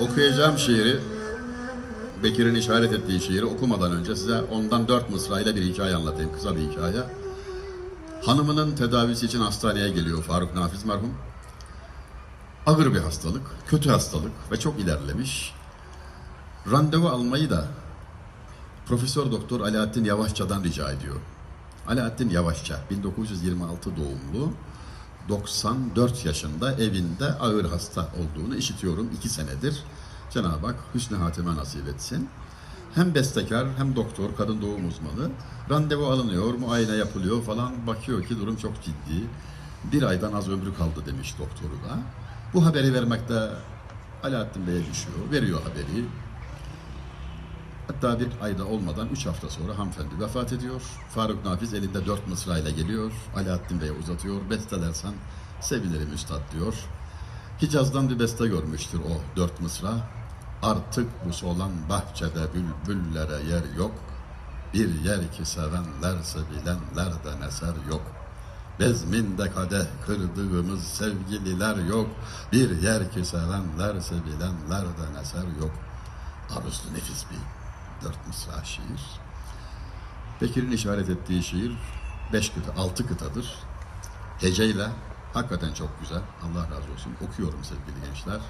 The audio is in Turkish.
Okuyacağım şiiri, Bekir'in işaret ettiği şiiri okumadan önce size ondan dört mısrayla bir hikaye anlatayım. Kısa bir hikaye. Hanımının tedavisi için hastaneye geliyor Faruk Nafiz merhum. Ağır bir hastalık, kötü hastalık ve çok ilerlemiş. Randevu almayı da Profesör Doktor Alaaddin Yavaşça'dan rica ediyor. Alaaddin Yavaşça, 1926 doğumlu, 94 yaşında evinde ağır hasta olduğunu işitiyorum iki senedir. Cenab-ı Hak hüsnü hatime nasip etsin. Hem bestekar hem doktor, kadın doğum uzmanı. Randevu alınıyor, muayene yapılıyor falan. Bakıyor ki durum çok ciddi. Bir aydan az ömrü kaldı demiş doktoru da. Bu haberi vermekte Alaaddin Bey'e düşüyor. Veriyor haberi. Hatta bir ayda olmadan üç hafta sonra hanımefendi vefat ediyor. Faruk Nafiz elinde dört mısrayla geliyor. Alaaddin Bey'e uzatıyor. Bestelersen sevinirim üstad diyor. Hicaz'dan bir beste görmüştür o dört mısra. Artık bu solan bahçede bülbüllere yer yok. Bir yer ki sevenlerse bilenlerden eser yok. Bezminde kadeh kırdığımız sevgililer yok. Bir yer ki sevenlerse bilenlerden eser yok. Aruzlu nefis bir dört mısra şiir. Bekir'in işaret ettiği şiir beş kıta, altı kıtadır. Heceyle hakikaten çok güzel. Allah razı olsun. Okuyorum sevgili gençler.